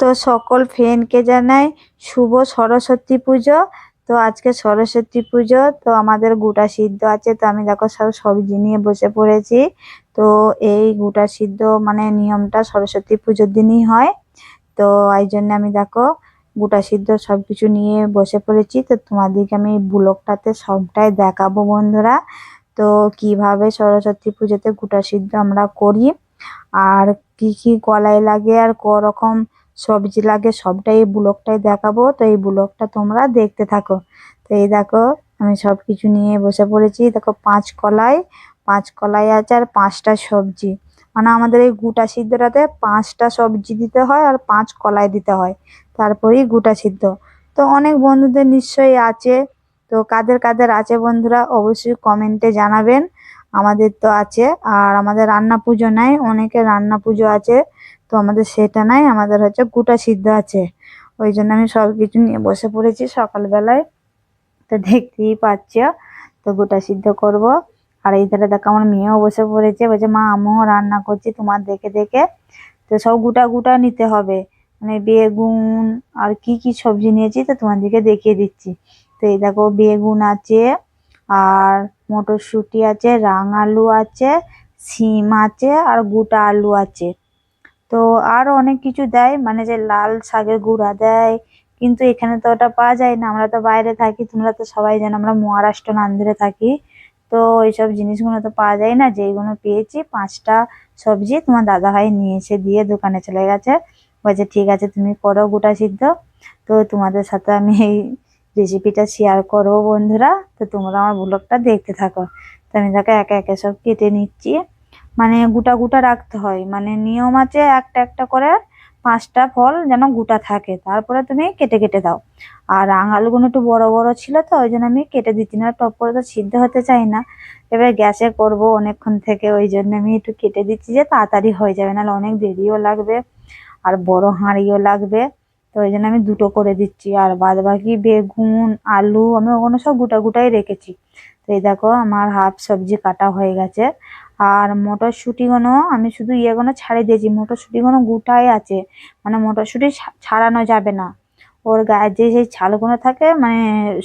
তো সকল ফ্রেন্ডকে জানাই শুভ সরস্বতী পুজো। তো আজকে সরস্বতী পুজো, তো আমাদের গোটা সিদ্ধ আছে। তো আমি দেখো সব সবজি নিয়ে বসে পড়েছি। তো এই গোটা সিদ্ধ মানে নিয়মটা সরস্বতী পুজোর দিনই হয়। তো এই জন্য আমি দেখো গোটা সিদ্ধ সব কিছু নিয়ে বসে পড়েছি। তো তোমাদেরকে আমি ব্লগটাতে সবটাই দেখাবো বন্ধুরা। তো কীভাবে সরস্বতী পুজোতে গোটা সিদ্ধ আমরা করি, আর কি কি কলাই লাগে, আর ক রকম সবজি লাগে সবটাই এই ব্লগটাই দেখাবো। তো এই ব্লগটা তোমরা দেখতে থাকো। তো এই দেখো, আমি সব কিছু নিয়ে বসে পড়েছি। দেখো, পাঁচ কলাই পাঁচ কলাই আছে আর পাঁচটা সবজি। মানে আমাদের এই গোটা সিদ্ধটাতে পাঁচটা সবজি দিতে হয় আর পাঁচ কলাই দিতে হয়। তারপরেই গোটা সিদ্ধ। তো অনেক বন্ধুদের নিশ্চয়ই আছে। তো কাদের কাদের আছে বন্ধুরা অবশ্যই কমেন্টে জানাবেন। আমাদের তো আছে। আর আমাদের রান্না পুজো নাই, অনেকের রান্না পুজো আছে। তো আমাদের সেটা নাই, আমাদের হচ্ছে গোটা সিদ্ধ আছে। ওই জন্য আমি সব কিছু নিয়ে বসে পড়েছি সকালবেলায়। তো দেখতেই পাচ্ছ, তো গোটা সিদ্ধ করব। আর এই ধারে দেখো আমার মেয়েও বসে পড়েছে, বলছে, মা, আমিও রান্না করছি, তোমার দেখে দেখে। তো সব গোটা গোটা নিতে হবে। মানে বেগুন আর কি কি সবজি নিয়েছি, তো তোমাদেরকে দেখিয়ে দিচ্ছি। তো এই দেখো বেগুন আছে, আর মটরশুঁটি আছে রাঙ আলু আছে সিম আছে, আর গোটা আলু আছে। তো আরও অনেক কিছু দেয় মানে যে লাল শাকের গুঁড়া দেয়, কিন্তু এখানে তো ওটা পাওয়া যায় না, আমরা তো বাইরে থাকি, তোমরা তো সবাই জানো আমরা মহারাষ্ট্র নান্দিরে থাকি, তো এইসব জিনিসগুলো তো পাওয়া যায় না, যেইগুলো পেয়েছি, পাঁচটা সবজি তোমার দাদা ভাই নিয়ে এসে দিয়ে দোকানে চলে গেছে, বলছে, ঠিক আছে, তুমি করো গোটা সিদ্ধ। তো তোমাদের সাথে আমি এই রেসিপিটা শেয়ার করব বন্ধুরা, তো তোমরা আমার ব্লগটা দেখতে থাকো। তো আমি তাকে একে একে সব কেটে নিচ্ছি। মানে গোটা গোটা রাখতে হয়। মানে নিয়ম আছে একটা একটা করে পাঁচটা ফল যেন গোটা থাকে। তারপরে তুমি কেটে কেটে দাও। আর আঙালগুলো একটু বড় বড় ছিল তো, ওই জন্য আমি কেটে দিচ্ছি না। টপ করে তো সিদ্ধ হতে চাই না। এবার গ্যাসে করব অনেকক্ষণ থেকে, ওই জন্য আমি একটু কেটে দিচ্ছি যে তাড়াতাড়ি হয়ে যাবে। নাহলে অনেক দেরিও লাগবে আর বড় হাঁড়িও লাগবে। তো ওই জন্য আমি দুটো করে দিচ্ছি। আর বাদ বাকি বেগুন, আলু আমি ওগুলো সব গোটা গোটাই রেখেছি। তো এই দেখো আমার হাফ সবজি কাটা হয়ে গেছে। আর মটরশুঁটিগুলো আমি শুধু ইয়েগুলো ছাড়িয়ে দিয়েছি। মটরশুঁটিগুলো গোটাই আছে। মানে মটরশুঁটি ছাড়ানো যাবে না। ওর গায়ে যে সেই ছালগুলো থাকে মানে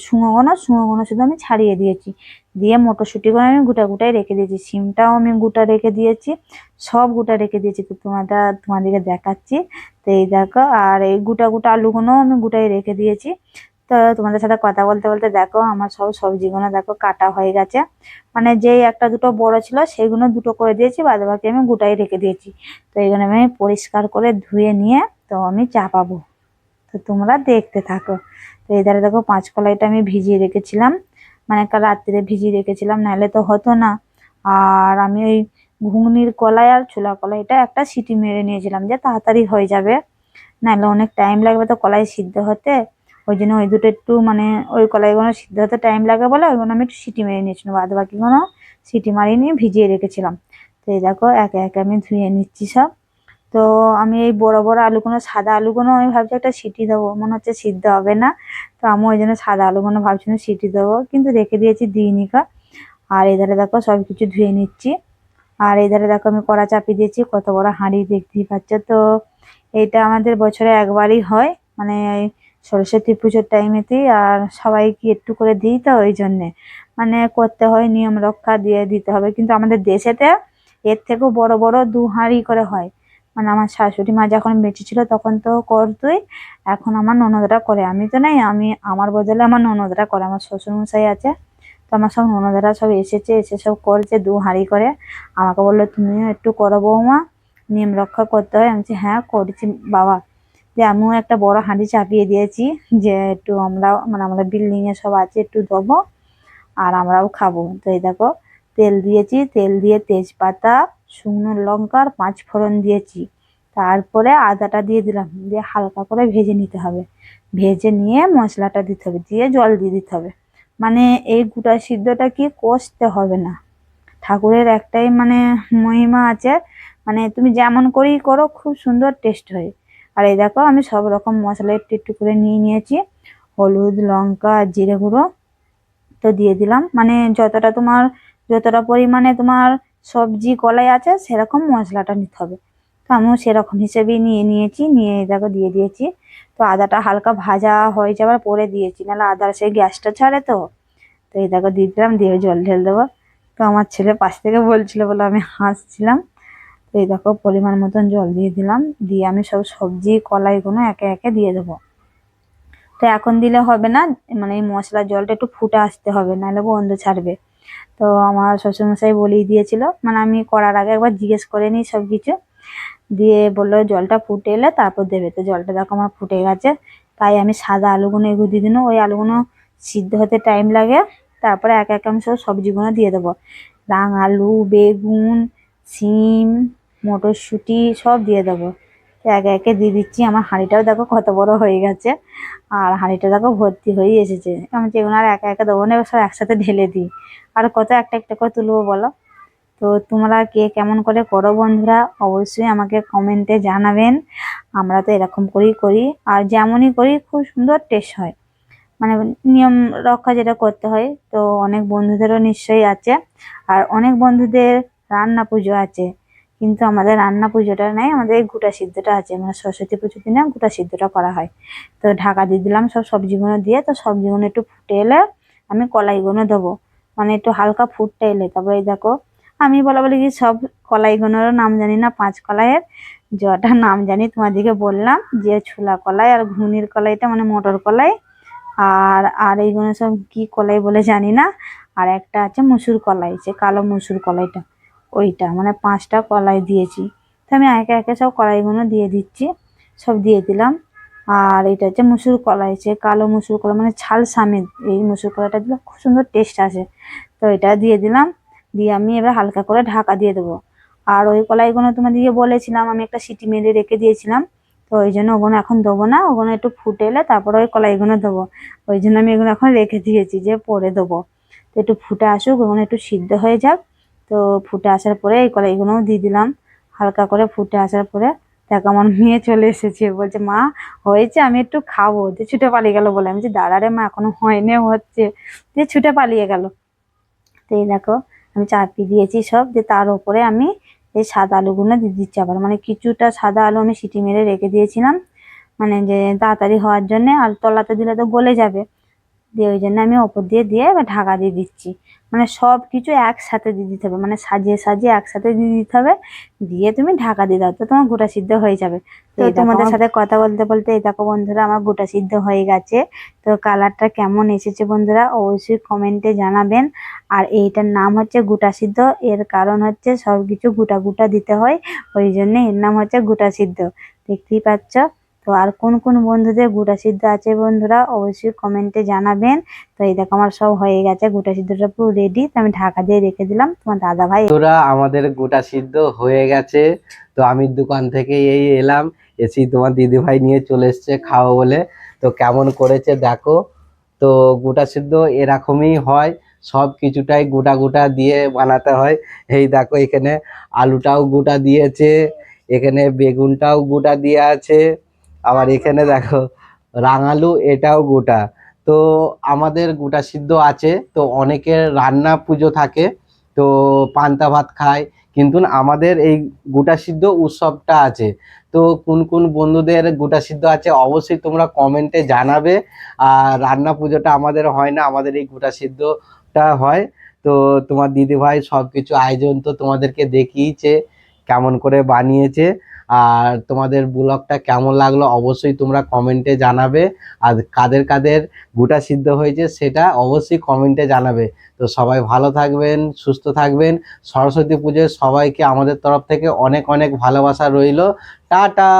শুঁয়োগুলো শুঁয়োগুলো শুধু আমি ছাড়িয়ে দিয়েছি। দিয়ে মটরশুঁটিগুলো আমি গোটা গোটাই রেখে দিয়েছি। সিমটাও আমি গোটা রেখে দিয়েছি। সব গোটা রেখে দিয়েছি। তো তোমাদের তোমাদেরকে দেখাচ্ছি। তো এই দেখো, আর এই গোটা গোটা আলুগুলোও আমি গোটাই রেখে দিয়েছি। তো তোমাদের সাথে কথা বলতে বলতে দেখো, আমার সব সবজিগুলো দেখো কাটা হয়ে গেছে। মানে যেই একটা দুটো বড় ছিল সেইগুলো দুটো করে দিয়েছি বাদ বাকি আমি গোটাই রেখে দিয়েছি। তো এইগুলো আমি পরিষ্কার করে ধুয়ে নিয়ে, তো আমি চাপাবো তো তোমরা দেখতে থাকো। তো এই ধারে দেখো পাঁচ কলাইটা আমি ভিজিয়ে রেখেছিলাম। মানে একটা রাত্রিরে ভিজিয়ে রেখেছিলাম, নাহলে তো হতো না। আর আমি ওই ঘুগনির কলাই আর ছোলা কলাইটা একটা সিটি মেরে নিয়েছিলাম, যে তাড়াতাড়ি হয়ে যাবে। নাহলে অনেক টাইম লাগবে তো কলাই সিদ্ধ হতে। ওই জন্য ওই দুটো একটু মানে ওই কলাইগুলো সিদ্ধ হতে টাইম লাগে বলে ওইগুলো আমি একটু সিটি মেরে নিয়েছিলাম বাদ বাকিগুলো সিটি মারিয়ে নিয়ে ভিজিয়ে রেখেছিলাম। তো এই দেখো একে একে আমি ধুয়ে নিচ্ছি সব। তো আমি এই বড় বড় আলুগুলো সাদা আলুগুলো আমি ভাবছি একটা সিটি দেবো, মনে হচ্ছে সিদ্ধ হবে না। তো আমি ওই জন্য সাদা আলুগুলো ভাবছিলাম সিটি দেবো, কিন্তু রেখে দিয়েছি দিইনিকা আর এধারে দেখো সব কিছু ধুয়ে নিচ্ছি। আর এধারে দেখো আমি কড়া চাপিয়ে দিয়েছি, কত বড় হাঁড়ি দেখতেই পাচ্ছ। তো এইটা আমাদের বছরে একবারই হয় মানে সরস্বতী পুজোর টাইমেতেই আর সবাইকে একটু করে দিই তো ওই জন্যে। মানে করতে হয়, নিয়ম রক্ষা দিয়ে দিতে হবে। কিন্তু আমাদের দেশেতে এর থেকেও বড় বড় দু হাঁড়ি করে হয়। মানে আমার শাশুড়ি মা যখন বেঁচে ছিল তখন তো করতোই, এখন আমার ননদরা করে। আমি তো নাই, আমি, আমার বদলে আমার ননদরা করে, আমার শ্বশুরমশাই আছে। তো আমার সব ননদরা সব এসেছে, এসে সব করছে দু হাঁড়ি করে। আমাকে বলল, তুমিও একটু করো বৌমা, নিয়ম রক্ষা করতে হয়। আমি হ্যাঁ করছি বাবা। যে আমিও একটা বড় হাঁড়ি চাপিয়ে দিয়েছি যে একটু আমরা মানে আমাদের বিল্ডিংয়ে সব আছে, একটু দেবো আর আমরাও খাব। তো এই দেখো, তেল দিয়েছি, তেল দিয়ে তেজপাতা, শুকনো লঙ্কার পাঁচ ফোড়ন দিয়েছি। তারপরে আদাটা দিয়ে দিলাম, দিয়ে হালকা করে ভেজে নিতে হবে। ভেজে নিয়ে মশলাটা দিতে হবে, দিয়ে জল দিয়ে দিতে হবে। মানে এই গোটা সিদ্ধটা কি কষতে হবে না। ঠাকুরের একটাই মানে মহিমা আছে মানে তুমি যেমন করেই করো, খুব সুন্দর টেস্ট হয়। আর এই দেখো, আমি সব রকম মশলা একটু একটু করে নিয়ে নিয়েছি। হলুদ, লঙ্কা, জিরে গুঁড়ো তো দিয়ে দিলাম। মানে যতটা তোমার, যতটা পরিমাণে তোমার সবজি কলাই আছে, সেরকম মশলাটা নিতে হবে। তো আমিও সেরকম হিসেবেই নিয়ে নিয়েছি, নিয়ে দেখো দিয়ে দিয়েছি। তো আদাটা হালকা ভাজা হয়ে যাওয়ার পরে দিয়েছি, নাহলে আদা সেই গ্যাসটা ছাড়ে তো। তো এই দেখো দিয়ে দিলাম, দিয়ে জল ঢেলে দেবো। তো আমার ছেলে পাশ থেকে বলছিল বলে আমি হাসছিলাম। তো এই দেখো, পরিমাণ মতন জল দিয়ে দিলাম। দিয়ে আমি সব সবজি, কলাইগুলো একে একে দিয়ে দেবো। তো এখন দিলে হবে না মানে এই মশলার জলটা একটু ফুটে আসতে হবে, নাহলে গন্ধ ছাড়বে। তো আমার শ্বশুরমশাই বলেই দিয়েছিল মানে আমি করার আগে একবার জিজ্ঞেস করে নিই সব কিছু দিয়ে বলল জলটা ফুটে এলে তারপর দেবে। তো জলটা দেখো আমার ফুটে গেছে, তাই আমি সাদা আলুগুলো এগুলো দিয়ে দিন ওই আলুগুলো সিদ্ধ হতে টাইম লাগে, তারপরে এক এক আমি সব সবজিগুলো দিয়ে দেবো। রাং আলু বেগুন, সিম মটরশুঁটি সব দিয়ে দেবো। একে একে দিয়ে দিচ্ছি। আমার হাঁড়িটাও দেখো কত বড় হয়ে গেছে। আর হাঁড়িটা দেখো ভর্তি হয়ে এসেছে। আমি যেগুলো আর একা একা দেবো না সব একসাথে ঢেলে দিই। আর কত একটা একটা করে তুলবো বলো? তো তোমরা কে কেমন করে করো বন্ধুরা, অবশ্যই আমাকে কমেন্টে জানাবেন। আমরা তো এরকম করেই করি। আর যেমনই করি, খুব সুন্দর টেস্ট হয়। মানে নিয়ম রক্ষা যেটা করতে হয়। তো অনেক বন্ধুদেরও নিশ্চয়ই আছে। আর অনেক বন্ধুদের রান্না পুজো আছে। কিন্তু আমাদের রান্না পুজোটা নেই, আমাদের গোটা সিদ্ধটা আছে মানে সরস্বতী পুজোর দিনে গোটা সিদ্ধটা করা হয়। তো ঢাকা দিয়ে দিলাম সব সবজিগুলো দিয়ে, তো সবজিগুলো একটু ফুটে এলে আমি কলাইগুলো দেবো। মানে একটু হালকা ফুটতে এলে, তারপরে এই দেখো, আমি বলা বলি কি সব কলাইগুলোরও নাম জানি না, পাঁচ কলাইয়ের, যটা নাম জানি তোমাদেরকে বললাম, যে ছোলা কলাই আর ঘুনির কলাইটা মানে মটর কলাই, আর আর এইগুলো সব কি কলাই বলে জানি না, আর একটা আছে মুসুর কলাই, সে কালো মুসুর কলাইটা। ওইটা মানে পাঁচটা কলাই দিয়েছি। তো আমি একে একে সব কলাইগুলো দিয়ে দিচ্ছি, সব দিয়ে দিলাম। আর এটা হচ্ছে মুসুর কলাই, সে কালো মুসুর কলাই মানে ছাল সামেত এই মুসুর কলাইটা দিলে খুব সুন্দর টেস্ট আসে। তো এটা দিয়ে দিলাম, দিয়ে আমি এবার হালকা করে ঢাকা দিয়ে দেবো। আর ওই কলাইগুলো তোমাদেরকে বলেছিলাম, আমি একটা সিটি মেরে রেখে দিয়েছিলাম। তো ওই জন্য ওগুলো এখন দেবো না, ওগুলো একটু ফুটে এলে তারপরে ওই কলাইগুলো দেবো। ওই জন্য আমি এগুলো এখন রেখে দিয়েছি যে পরে দেবো। তো একটু ফুটে আসুক, ওগুলো একটু সিদ্ধ হয়ে যাক। তো ফুটে আসার পরে এই কলাইগুলোও দিয়ে দিলাম। হালকা করে ফুটে আসার পরে দেখো আমার মেয়ে চলে এসেছে। বলছে, মা, হয়েছে, আমি একটু খাব। দিয়ে ছুটে পালিয়ে গেল বলে। আমি যে দাঁড়ারে মা, এখনও হয়নি, হচ্ছে। দিয়ে ছুটে পালিয়ে গেল। তো এই দেখো, আমি চাপি দিয়েছি সব। যে তার উপরে আমি এই সাদা আলুগুলো দিয়ে দিচ্ছি আবার। মানে কিছুটা সাদা আলু আমি সিটি মেরে রেখে দিয়েছিলাম। মানে যে তাড়াতাড়ি হওয়ার জন্যে। আর তলাতে দিলে তো গলে যাবে। দিয়ে ওই জন্য আমি ওপর দিয়ে দিয়ে এবার ঢাকা দিয়ে দিচ্ছি। মানে সব কিছু একসাথে দিয়ে দিতে হবে। মানে সাজিয়ে সাজিয়ে একসাথে দিয়ে দিতে হবে। দিয়ে তুমি ঢাকা দিয়ে দাও। তো তোমার গোটা সিদ্ধ হয়ে যাবে। তো তোমাদের সাথে কথা বলতে বলতে এই দেখো বন্ধুরা আমার গোটা সিদ্ধ হয়ে গেছে। তো কালারটা কেমন এসেছে বন্ধুরা অবশ্যই কমেন্টে জানাবেন। আর এইটার নাম হচ্ছে গোটা সিদ্ধ। এর কারণ হচ্ছে সব কিছু গোটা গোটা দিতে হয়। ওই জন্য এর নাম হচ্ছে গোটা সিদ্ধ। দেখতেই পাচ্ছ? তো আর কোন কোন বন্ধুদের গোটা সিদ্ধ আছে বন্ধুরা অবশ্যই কমেন্টে জানাবেন। তো এই দেখো আমার সব হয়ে গেছে, গোটা সিদ্ধটা পুরো রেডি তো আমি ঢাকা দিয়ে রেখে দিলাম তোমার দাদা ভাই তোরা আমাদের গোটা সিদ্ধ হয়ে গেছে, তো আমি দোকান থেকে এই এলাম, এসি তোমার দিদি ভাই নিয়ে চলে এসছে খাওয়া বলে। তো কেমন করেছে দেখো, তো গোটা সিদ্ধ এরকমই হয়, সব কিছুটাই গোটা গোটা দিয়ে বানাতে হয়। এই দেখো এখানে আলুটাও গোটা দিয়েছে, এখানে বেগুনটাও গোটা দিয়ে আছে। আবার এখানে দেখো, রাঙালু এটাও গোটা। তো আমাদের গোটা সিদ্ধ আছে, তো অনেকের রান্না পুজো থাকে, তো পান্তা ভাত খায়, কিন্তু আমাদের এই গোটা সিদ্ধ উৎসবটা আছে। তো কোন কোন বন্ধুদের গোটা সিদ্ধ আছে অবশ্যই তোমরা কমেন্টে জানাবে, আর রান্না পুজোটা আমাদের হয় না, আমাদের এই গোটা সিদ্ধটা হয়। তো তোমার দিদি ভাই সব কিছু আয়োজন তো তোমাদেরকে দেখিয়েছে, কেমন করে বানিয়েছে। আর তোমাদের ব্লগটা কেমন লাগল অবশ্যই তোমরা কমেন্টে জানাবে। আর কাদের কাদের গোটা সিদ্ধ হয়েছে সেটা অবশ্যই কমেন্টে জানাবে। তো সবাই ভালো থাকবেন, সুস্থ থাকবেন। সরস্বতী পুজোয় সবাইকে আমাদের তরফ থেকে অনেক অনেক ভালোবাসা রইল। টাটা!